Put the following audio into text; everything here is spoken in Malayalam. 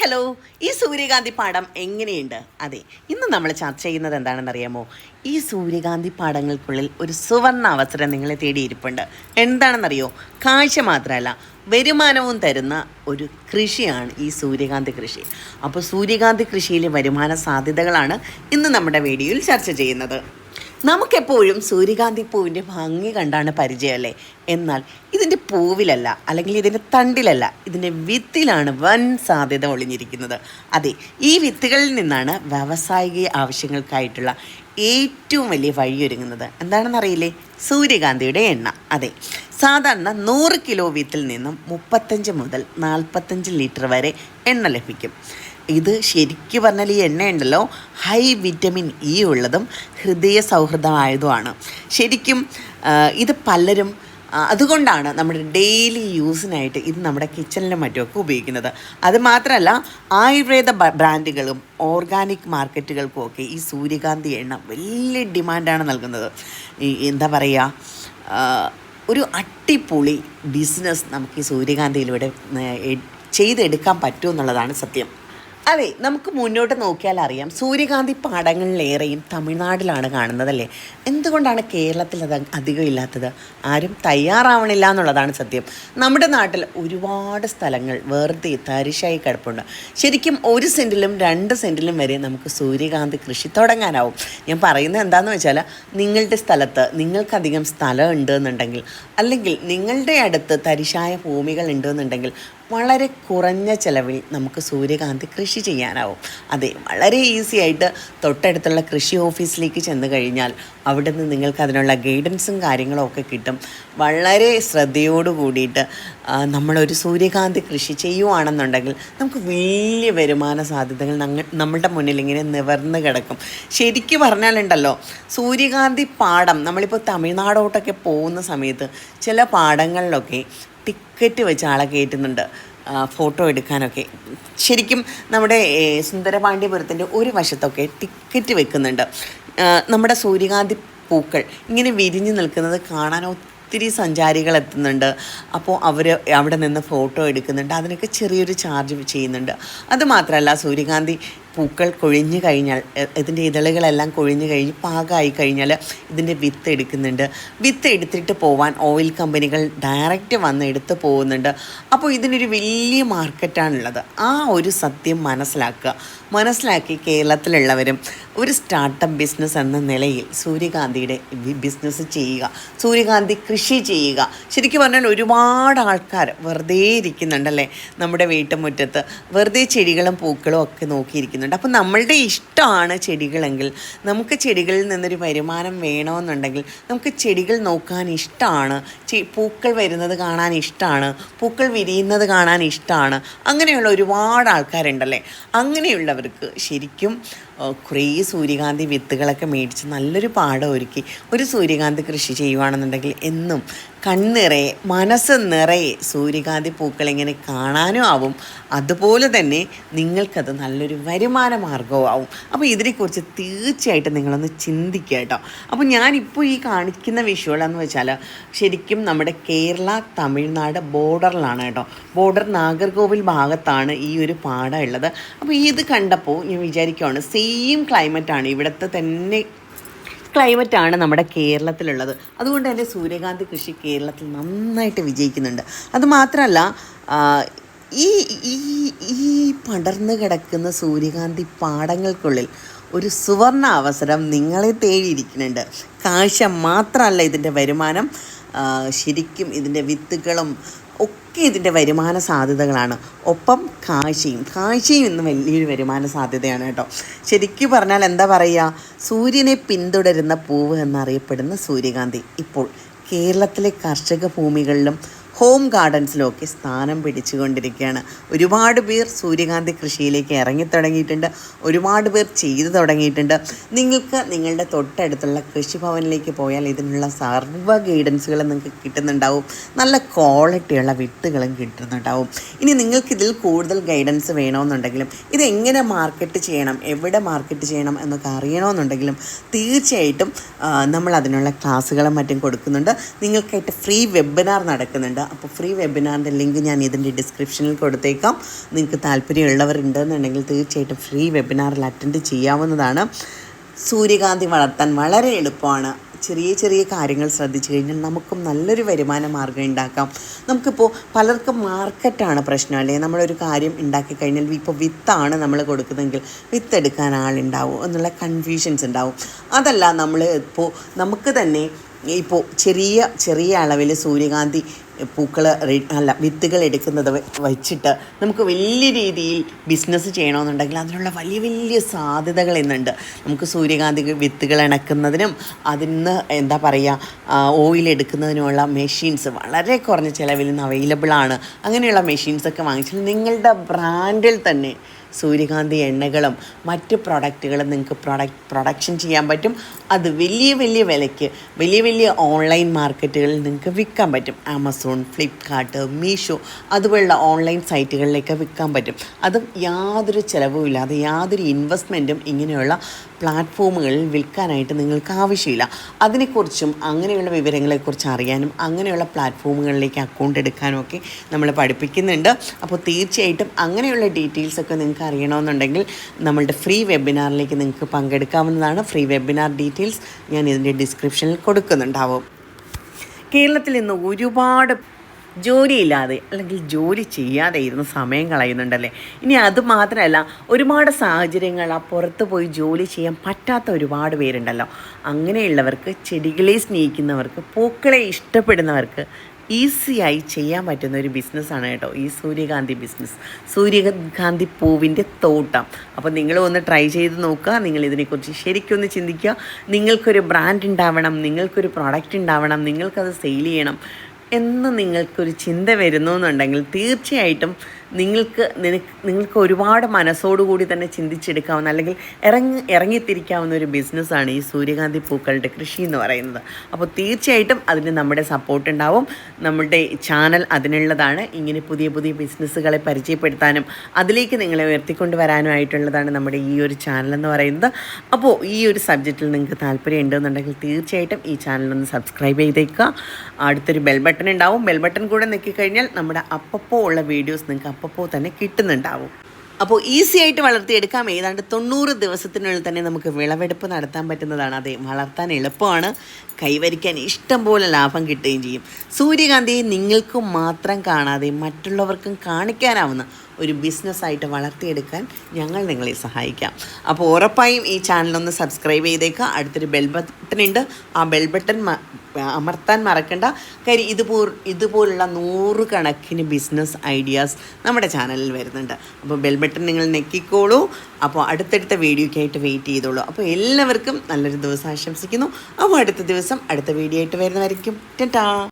ഹലോ ഈ സൂര്യകാന്തി പാഠം എങ്ങനെയുണ്ട്? അതെ ഇന്ന് നമ്മൾ ചർച്ച ചെയ്യുന്നത് എന്താണെന്നറിയാമോ? ഈ സൂര്യകാന്തി പാഠങ്ങൾക്കുള്ളിൽ ഒരു സുവർണ അവസരം നിങ്ങളെ തേടിയിരിപ്പുണ്ട്. എന്താണെന്നറിയോ? കാഴ്ച മാത്രമല്ല വരുമാനവും തരുന്ന ഒരു കൃഷിയാണ് ഈ സൂര്യകാന്തി കൃഷി. അപ്പോൾ സൂര്യകാന്തി കൃഷിയിലെ വരുമാന സാധ്യതകളാണ് ഇന്ന് നമ്മുടെ വീഡിയോയിൽ ചർച്ച ചെയ്യുന്നത്. നമുക്കെപ്പോഴും സൂര്യകാന്തി പൂവിന്റെ ഭംഗി കണ്ടാണ് പരിചയമല്ലേ? എന്നാൽ ഇതിന്റെ പൂവിലല്ല അല്ലെങ്കിൽ ഇതിന്റെ തണ്ടിലല്ല ഇതിന്റെ വിത്തിലാണ് വൻ സാധ്യത ഒളിഞ്ഞിരിക്കുന്നത്. അതെ ഈ വിത്തുകളിൽ നിന്നാണ് വ്യാവസായിക ആവശ്യങ്ങൾക്കായിട്ടുള്ള ഏറ്റവും വലിയ വഴിയൊരുങ്ങുന്നത്. എന്താണെന്നറിയില്ലേ? സൂര്യകാന്തിയുടെ എണ്ണ. അതെ. സാധാരണ നൂറ് കിലോ വീത്തിൽ നിന്നും മുപ്പത്തഞ്ച് മുതൽ നാൽപ്പത്തഞ്ച് ലിറ്റർ വരെ എണ്ണ ലഭിക്കും. ഇത് ശരിക്കും പറഞ്ഞാൽ ഈ എണ്ണ ഉണ്ടല്ലോ ഹൈ വിറ്റമിൻ ഇ ഉള്ളതും ഹൃദയ സൗഹൃദമായതുമാണ് ശരിക്കും ഇത് പലരും അതുകൊണ്ടാണ് നമ്മുടെ ഡെയിലി യൂസിനായിട്ട് ഇത് നമ്മുടെ കിച്ചണിലും മറ്റുമൊക്കെ ഉപയോഗിക്കുന്നത്. അത് മാത്രമല്ല ആയുർവേദ ബ്രാൻഡുകളും ഓർഗാനിക് മാർക്കറ്റുകൾക്കും ഒക്കെ ഈ സൂര്യകാന്തി എണ്ണ വലിയ ഡിമാൻഡാണ് നൽകുന്നത്. ഈ എന്താ പറയുക ഒരു അട്ടിപ്പൊളി ബിസിനസ് നമുക്ക് ഈ സൂര്യകാന്തിയിലൂടെ ചെയ്തെടുക്കാൻ പറ്റുമെന്നുള്ളതാണ് സത്യം. അതെ നമുക്ക് മുന്നോട്ട് നോക്കിയാൽ അറിയാം. സൂര്യകാന്തി പാടങ്ങളിലേറെയും തമിഴ്നാട്ടിലാണ് കാണുന്നത് അല്ലേ എന്തുകൊണ്ടാണ് കേരളത്തിൽ അത് അധികം ഇല്ലാത്തത്? ആരും തയ്യാറാവണില്ല എന്നുള്ളതാണ് സത്യം. നമ്മുടെ നാട്ടിൽ ഒരുപാട് സ്ഥലങ്ങൾ വെറുതെ തരിശായി കിടപ്പുണ്ട്. ശരിക്കും ഒരു സെന്റിലും രണ്ട് സെന്റിലും വരെ നമുക്ക് സൂര്യകാന്തി കൃഷി തുടങ്ങാനാവും. ഞാൻ പറയുന്നത് എന്താണെന്ന് വെച്ചാൽ നിങ്ങളുടെ സ്ഥലത്ത് നിങ്ങൾക്കധികം സ്ഥലം ഉണ്ട് എന്നുണ്ടെങ്കിൽ അല്ലെങ്കിൽ നിങ്ങളുടെ അടുത്ത് തരിശായ ഭൂമികൾ ഉണ്ടെന്നുണ്ടെങ്കിൽ വളരെ കുറഞ്ഞ ചിലവിൽ നമുക്ക് സൂര്യകാന്തി കൃഷി ചെയ്യാനാവും. അതെ വളരെ ഈസി ആയിട്ട് തൊട്ടടുത്തുള്ള കൃഷി ഓഫീസിലേക്ക് ചെന്ന് കഴിഞ്ഞാൽ അവിടെ നിന്ന് നിങ്ങൾക്ക് അതിനുള്ള ഗൈഡൻസും കാര്യങ്ങളും ഒക്കെ കിട്ടും. വളരെ ശ്രദ്ധയോട് കൂടിയിട്ട് നമ്മളൊരു സൂര്യകാന്തി കൃഷി ചെയ്യുവാണെന്നുണ്ടെങ്കിൽ നമുക്ക് വലിയ വരുമാന സാധ്യതകൾ നമ്മളുടെ മുന്നിൽ ഇങ്ങനെ നിവർന്ന് കിടക്കും. ശരിക്കും പറഞ്ഞാലുണ്ടല്ലോ സൂര്യകാന്തി പാടം നമ്മളിപ്പോൾ തമിഴ്നാടോട്ടൊക്കെ പോകുന്ന സമയത്ത് ചില പാടങ്ങളിലൊക്കെ ടിക്കറ്റ് വെച്ച് ആളെ കയറ്റുന്നുണ്ട്. ഫോട്ടോ എടുക്കാനൊക്കെ. ശരിക്കും നമ്മുടെ സുന്ദരപാണ്ഡ്യപുരത്തിന്റെ ഒരു വശത്തൊക്കെ ടിക്കറ്റ് വെക്കുന്നുണ്ട്. നമ്മുടെ സൂര്യകാന്തി പൂക്കൾ ഇങ്ങനെ വിരിഞ്ഞു നിൽക്കുന്നത് കാണാൻ ഒത്തിരി സഞ്ചാരികൾ എത്തുന്നുണ്ട്. അപ്പോൾ അവർ അവിടെ നിന്ന് ഫോട്ടോ എടുക്കുന്നുണ്ട്. അതിനൊക്കെ ചെറിയൊരു ചാർജ് ചെയ്യുന്നുണ്ട്. അതുമാത്രമല്ല സൂര്യകാന്തി പൂക്കൾ കൊഴിഞ്ഞു കഴിഞ്ഞാൽ ഇതിന്റെ ഇതളുകളെല്ലാം കൊഴിഞ്ഞു കഴിഞ്ഞ് പാകമായി കഴിഞ്ഞാൽ ഇതിന്റെ വിത്ത് എടുക്കുന്നുണ്ട്. വിത്ത് എടുത്തിട്ട് പോവാൻ ഓയിൽ കമ്പനികൾ ഡയറക്റ്റ് വന്ന് എടുത്ത് പോകുന്നുണ്ട്. അപ്പോൾ ഇതിനൊരു വലിയ മാർക്കറ്റാണുള്ളത്. ആ ഒരു സത്യം മനസ്സിലാക്കുക. മനസ്സിലാക്കി കേരളത്തിലുള്ളവരും ഒരു സ്റ്റാർട്ടപ്പ് ബിസിനസ് എന്ന നിലയിൽ സൂര്യകാന്തിയുടെ ബിസിനസ് ചെയ്യുക സൂര്യകാന്തി കൃഷി ചെയ്യുക. ശരിക്കും പറഞ്ഞാൽ ഒരുപാട് ആൾക്കാർ വെറുതെ ഇരിക്കുന്നുണ്ടല്ലേ നമ്മുടെ വീട്ടുമുറ്റത്ത്. വെറുതെ ചെടികളും പൂക്കളും ഒക്കെ നോക്കിയിരിക്കുന്നുണ്ട്. അപ്പോൾ നമ്മളുടെ ഇഷ്ടമാണ് ചെടികളെങ്കിൽ നമുക്ക് ചെടികളിൽ നിന്നൊരു വരുമാനം വേണമെന്നുണ്ടെങ്കിൽ നമുക്ക് ചെടികൾ നോക്കാൻ ഇഷ്ടമാണ്. പൂക്കൾ വരുന്നത് കാണാൻ ഇഷ്ടമാണ്. പൂക്കൾ വിരിയുന്നത് കാണാൻ ഇഷ്ടമാണ്. അങ്ങനെയുള്ള ഒരുപാട് ആൾക്കാരുണ്ടല്ലേ? അങ്ങനെയുള്ളവർക്ക് ശരിക്കും കുറേ സൂര്യകാന്തി വിത്തുകളൊക്കെ മേടിച്ച് നല്ലൊരു പാടം ഒരുക്കി. ഒരു സൂര്യകാന്തി കൃഷി ചെയ്യുവാണെന്നുണ്ടെങ്കിൽ എന്നും കണ്ണിറയെ മനസ്സ് നിറയെ സൂര്യകാന്തി പൂക്കൾ എങ്ങനെ കാണാനും ആവും. അതുപോലെ തന്നെ നിങ്ങൾക്കത് നല്ലൊരു വരുമാന മാർഗവും ആവും. അപ്പോൾ ഇതിനെക്കുറിച്ച് തീർച്ചയായിട്ടും നിങ്ങളൊന്ന് ചിന്തിക്കുക കേട്ടോ. അപ്പോൾ ഞാനിപ്പോൾ ഈ കാണിക്കുന്ന എന്ന് വെച്ചാൽ ശരിക്കും നമ്മുടെ കേരള തമിഴ്നാട് ബോർഡറിലാണ് കേട്ടോ. ബോർഡർ നാഗർകോവിൽ ഭാഗത്താണ് ഈ ഒരു പാടം ഉള്ളത്. അപ്പോൾ ഇത് കണ്ടപ്പോൾ ഞാൻ വിചാരിക്കുകയാണ് സെയിം ക്ലൈമറ്റാണ് ഇവിടുത്തെ തന്നെ ക്ലൈമറ്റാണ് നമ്മുടെ കേരളത്തിലുള്ളത്. അതുകൊണ്ട് തന്നെ സൂര്യകാന്തി കൃഷി കേരളത്തിൽ നന്നായിട്ട് വിജയിക്കുന്നുണ്ട്. അതുമാത്രമല്ല ഈ ഈ ഈ പടർന്നു കിടക്കുന്ന സൂര്യകാന്തി പാടങ്ങൾക്കുള്ളിൽ ഒരു സുവർണ അവസരം നിങ്ങളെ തേടിയിരിക്കുന്നുണ്ട്. കാഴ്ച മാത്രമല്ല ഇതിന്റെ വരുമാനം. ശരിക്കും ഇതിന്റെ വിത്തുകളും ഒക്കെ ഇതിന്റെ വരുമാന സാധ്യതകളാണ്. ഒപ്പം കാഴ്ചയും. കാഴ്ചയും ഇന്ന് വലിയൊരു വരുമാന സാധ്യതയാണ് കേട്ടോ. ശരിക്കും പറഞ്ഞാൽ എന്താ പറയുക സൂര്യനെ പിന്തുടരുന്ന പൂവ് എന്നറിയപ്പെടുന്ന സൂര്യകാന്തി. ഇപ്പോൾ കേരളത്തിലെ കർഷക ഭൂമികളിലും ഹോം ഗാർഡൻസിലൊക്കെ സ്ഥാനം പിടിച്ചുകൊണ്ടിരിക്കുകയാണ്. ഒരുപാട് പേർ സൂര്യകാന്തി കൃഷിയിലേക്ക് ഇറങ്ങി ഇറങ്ങിത്തുടങ്ങിയിട്ടുണ്ട് ഒരുപാട് പേർ ചെയ്തു തുടങ്ങിയിട്ടുണ്ട്. നിങ്ങൾക്ക് നിങ്ങളുടെ തൊട്ടടുത്തുള്ള കൃഷിഭവനിലേക്ക് പോയാൽ ഇതിനുള്ള സർവ ഗൈഡൻസുകളും നിങ്ങൾക്ക് കിട്ടുന്നുണ്ടാവും. നല്ല ക്വാളിറ്റിയുള്ള വിത്തുകളും കിട്ടുന്നുണ്ടാവും. ഇനി നിങ്ങൾക്ക് ഇതിൽ കൂടുതൽ ഗൈഡൻസ് വേണമെന്നുണ്ടെങ്കിലും ഇത് എങ്ങനെ മാർക്കറ്റ് ചെയ്യണം എവിടെ മാർക്കറ്റ് ചെയ്യണം എന്നൊക്കെ അറിയണമെന്നുണ്ടെങ്കിലും തീർച്ചയായിട്ടും നമ്മൾ അതിനുള്ള ക്ലാസ്സുകളും മറ്റും കൊടുക്കുന്നുണ്ട്. നിങ്ങൾക്കായിട്ട് ഫ്രീ വെബിനാർ നടക്കുന്നുണ്ട്. അപ്പോൾ ഫ്രീ വെബിനാറിന്റെ ലിങ്ക് ഞാൻ ഇതിന്റെ ഡിസ്ക്രിപ്ഷനിൽ കൊടുത്തേക്കാം. നിങ്ങൾക്ക് താല്പര്യമുള്ളവരുണ്ടെന്നുണ്ടെങ്കിൽ തീർച്ചയായിട്ടും ഫ്രീ വെബിനാറിൽ അറ്റൻഡ് ചെയ്യാവുന്നതാണ്. സൂര്യകാന്തി വളർത്താൻ വളരെ എളുപ്പമാണ്. ചെറിയ ചെറിയ കാര്യങ്ങൾ ശ്രദ്ധിച്ചു കഴിഞ്ഞാൽ നമുക്കും നല്ലൊരു വരുമാന മാർഗം ഉണ്ടാക്കാം. നമുക്കിപ്പോൾ പലർക്കും മാർക്കറ്റാണ് പ്രശ്നം അല്ലെങ്കിൽ നമ്മളൊരു കാര്യം ഉണ്ടാക്കി കഴിഞ്ഞാൽ ഇപ്പോൾ വിത്താണ് നമ്മൾ കൊടുക്കുന്നതെങ്കിൽ വിത്ത് എടുക്കാൻ ആളുണ്ടാവും എന്നുള്ള കൺഫ്യൂഷൻസ് ഉണ്ടാവും. അതല്ല നമ്മൾ ഇപ്പോൾ നമുക്ക് തന്നെ ഇപ്പോൾ ചെറിയ ചെറിയ അളവിൽ സൂര്യകാന്തി പൂക്കൾ അല്ല വിത്തുകൾ എടുക്കുന്നത് വച്ചിട്ട് നമുക്ക് വലിയ രീതിയിൽ ബിസിനസ് ചെയ്യണമെന്നുണ്ടെങ്കിൽ അതിനുള്ള വലിയ വലിയ സാധ്യതകൾ ഇന്നുണ്ട്. നമുക്ക് സൂര്യകാന്തി വിത്തുകൾ ഇണക്കുന്നതിനും അതിൽ നിന്ന് എന്താ പറയുക ഓയിൽ എടുക്കുന്നതിനുമുള്ള മെഷീൻസ് വളരെ കുറഞ്ഞ ചിലവിൽ നിന്ന് അവൈലബിൾ ആണ്. അങ്ങനെയുള്ള മെഷീൻസൊക്കെ വാങ്ങിച്ചാൽ നിങ്ങളുടെ ബ്രാൻഡിൽ തന്നെ സൂര്യകാന്തി എണ്ണകളും മറ്റ് പ്രൊഡക്റ്റുകളും നിങ്ങൾക്ക് പ്രൊഡക്റ്റ് പ്രൊഡക്ഷൻ ചെയ്യാൻ പറ്റും. അത് വലിയ വലിയ വിലയ്ക്ക് വലിയ വലിയ ഓൺലൈൻ മാർക്കറ്റുകളിൽ നിങ്ങൾക്ക് വിൽക്കാൻ പറ്റും. ആമസോൺ ഫ്ലിപ്കാർട്ട് മീഷോ അതുപോലുള്ള ഓൺലൈൻ സൈറ്റുകളിലേക്ക് വിൽക്കാൻ പറ്റും. അതും യാതൊരു ചിലവും ഇല്ലാതെ യാതൊരു ഇൻവെസ്റ്റ്മെന്റും ഇങ്ങനെയുള്ള പ്ലാറ്റ്ഫോമുകളിൽ വിൽക്കാനായിട്ട് നിങ്ങൾക്ക് ആവശ്യമില്ല. അതിനെക്കുറിച്ചും അങ്ങനെയുള്ള വിവരങ്ങളെക്കുറിച്ച് അറിയാനും അങ്ങനെയുള്ള പ്ലാറ്റ്ഫോമുകളിലേക്ക് അക്കൗണ്ട് എടുക്കാനും ഒക്കെ നമ്മൾ പഠിപ്പിക്കുന്നുണ്ട്. അപ്പോൾ തീർച്ചയായിട്ടും അങ്ങനെയുള്ള ഡീറ്റെയിൽസൊക്കെ നിങ്ങൾക്ക് അറിയണമെന്നുണ്ടെങ്കിൽ നമ്മളുടെ ഫ്രീ വെബിനാറിലേക്ക് നിങ്ങൾക്ക് പങ്കെടുക്കാവുന്നതാണ്. ഫ്രീ വെബിനാർ ഡീറ്റെയിൽസ് ഞാൻ ഇതിന്റെ ഡിസ്ക്രിപ്ഷനിൽ കൊടുക്കുന്നുണ്ടാവും. കേരളത്തിൽ ഇന്ന് ഒരുപാട് ജോലിയില്ലാതെ അല്ലെങ്കിൽ ജോലി ചെയ്യാതെ ഇരുന്ന് സമയം കളയുന്നുണ്ടല്ലേ? ഇനി അത് മാത്രമല്ല ഒരുപാട് സാഹചര്യങ്ങൾ ആ പുറത്ത് പോയി ജോലി ചെയ്യാൻ പറ്റാത്ത ഒരുപാട് പേരുണ്ടല്ലോ. അങ്ങനെയുള്ളവർക്ക് ചെടികളെ സ്നേഹിക്കുന്നവർക്ക് പൂക്കളെ ഇഷ്ടപ്പെടുന്നവർക്ക് ഈസിയായി ചെയ്യാൻ പറ്റുന്ന ഒരു ബിസിനസ്സാണ് കേട്ടോ ഈ സൂര്യകാന്തി ബിസിനസ് സൂര്യകാന്തി പൂവിന്റെ തോട്ടം. അപ്പോൾ നിങ്ങൾ ഒന്ന് ട്രൈ ചെയ്ത് നോക്കുക. നിങ്ങൾ ഇതിനെക്കുറിച്ച് ശരിക്കൊന്ന് ചിന്തിക്കുക. നിങ്ങൾക്കൊരു ബ്രാൻഡ് ഉണ്ടാവണം നിങ്ങൾക്കൊരു പ്രോഡക്റ്റ് ഉണ്ടാവണം നിങ്ങൾക്കത് സെയിൽ ചെയ്യണം. എന്ന് നിങ്ങൾക്കൊരു ചിന്ത വരുന്നു എന്നുണ്ടെങ്കിൽ തീർച്ചയായിട്ടും നിങ്ങൾക്ക് നിനക്ക് നിങ്ങൾക്ക് ഒരുപാട് മനസ്സോടുകൂടി തന്നെ ചിന്തിച്ചെടുക്കാവുന്ന അല്ലെങ്കിൽ ഇറങ്ങി ഇറങ്ങിത്തിരിക്കാവുന്ന ഒരു ബിസിനസ്സാണ് ഈ സൂര്യകാന്തി പൂക്കളുടെ കൃഷി എന്ന് പറയുന്നത്. അപ്പോൾ തീർച്ചയായിട്ടും അതിന് നമ്മുടെ സപ്പോർട്ട് ഉണ്ടാവും. നമ്മുടെ ചാനൽ അതിനുള്ളതാണ്. ഇങ്ങനെ പുതിയ പുതിയ ബിസിനസ്സുകളെ പരിചയപ്പെടുത്താനും അതിലേക്ക് നിങ്ങളെ ഉയർത്തിക്കൊണ്ട് വരാനുമായിട്ടുള്ളതാണ് നമ്മുടെ ഈ ഒരു ചാനൽ എന്ന് പറയുന്നത്. അപ്പോൾ ഈ ഒരു സബ്ജക്റ്റിൽ നിങ്ങൾക്ക് താല്പര്യം ഉണ്ടെന്നുണ്ടെങ്കിൽ തീർച്ചയായിട്ടും ഈ ചാനൽ ഒന്ന് സബ്സ്ക്രൈബ് ചെയ്തേക്കുക. അടുത്തൊരു ബെൽ ബട്ടൺ ഉണ്ടാവും. ബെൽ ബട്ടൺ കൂടെ നിൽക്കിക്കഴിഞ്ഞാൽ നമ്മുടെ അപ്പപ്പോൾ ഉള്ള വീഡിയോസ് നിങ്ങൾക്ക് അപ്പപ്പോൾ തന്നെ കിട്ടുന്നുണ്ടാവും. അപ്പോൾ ഈസി ആയിട്ട് വളർത്തിയെടുക്കാം. ഏതാണ്ട് തൊണ്ണൂറ് ദിവസത്തിനുള്ളിൽ തന്നെ നമുക്ക് വിളവെടുപ്പ് നടത്താൻ പറ്റുന്നതാണ്. അതെ വളർത്താൻ എളുപ്പമാണ്. കൈവരിക്കാൻ ഇഷ്ടം പോലെ ലാഭം കിട്ടുകയും ചെയ്യും. സൂര്യകാന്തിയെ നിങ്ങൾക്കും മാത്രം കാണാതെ മറ്റുള്ളവർക്കും കാണിക്കാനാവുന്ന ഒരു ബിസിനസ്സായിട്ട് വളർത്തിയെടുക്കാൻ ഞങ്ങൾ നിങ്ങളെ സഹായിക്കാം. അപ്പോൾ ഉറപ്പായും ഈ ചാനലൊന്ന് സബ്സ്ക്രൈബ് ചെയ്തേക്കുക അടുത്തൊരു ബെൽ ബട്ടൺ ഉണ്ട്. ആ ബെൽ ബട്ടൺ അമർത്താൻ മറക്കണ്ട. കാര്യം ഇതുപോ ഇതുപോലുള്ള നൂറുകണക്കിന് ബിസിനസ് ഐഡിയാസ് നമ്മുടെ ചാനലിൽ വരുന്നുണ്ട്. അപ്പോൾ ബെൽ ബട്ടൺ നിങ്ങൾ നെക്കിക്കോളൂ അപ്പോൾ അടുത്തടുത്ത വീഡിയോയ്ക്കായിട്ട് വെയിറ്റ് ചെയ്തോളൂ. അപ്പോൾ എല്ലാവർക്കും നല്ലൊരു ദിവസം ആശംസിക്കുന്നു. അപ്പോൾ അടുത്ത ദിവസം അടുത്ത വീഡിയോ ആയിട്ട് വരുന്നതായിരിക്കും ടാ